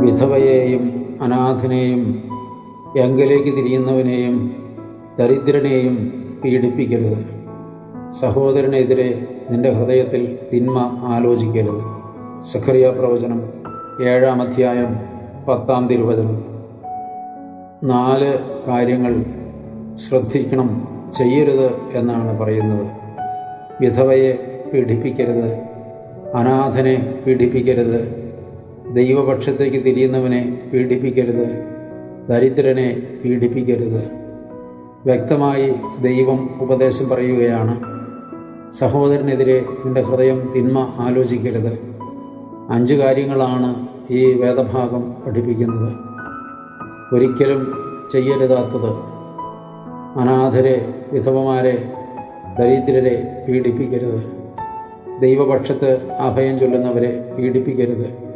വിധവയെയും അനാഥനെയും എങ്കിലേക്ക് തിരിയുന്നവനെയും ദരിദ്രനെയും പീഡിപ്പിക്കരുത്. സഹോദരനെതിരെ നിന്റെ ഹൃദയത്തിൽ തിന്മ ആലോചിക്കരുത്. സഖറിയ പ്രവചനം ഏഴാം അധ്യായം പത്താം തിരുവചനം. നാല് കാര്യങ്ങൾ ശ്രദ്ധിക്കണം ചെയ്യരുത് എന്നാണ് പറയുന്നത്. വിധവയെ പീഡിപ്പിക്കരുത് അനാഥനെ പീഡിപ്പിക്കരുത് ദൈവപക്ഷത്തേക്ക് തിരിയുന്നവനെ പീഡിപ്പിക്കരുത് ദരിദ്രനെ പീഡിപ്പിക്കരുത്. വ്യക്തമായി ദൈവം ഉപദേശം പറയുകയാണ് സഹോദരനെതിരെ നിന്റെ ഹൃദയം തിന്മ ആലോചിക്കരുത്. അഞ്ച് കാര്യങ്ങളാണ് ഈ വേദഭാഗം പഠിപ്പിക്കുന്നത്. ഒരിക്കലും ചെയ്യരുതാത്തത് അനാഥരെ വിധവമാരെ ദരിദ്രരെ പീഡിപ്പിക്കരുത്. ദൈവപക്ഷത്ത് അഭയം ചൊല്ലുന്നവരെ പീഡിപ്പിക്കരുത്.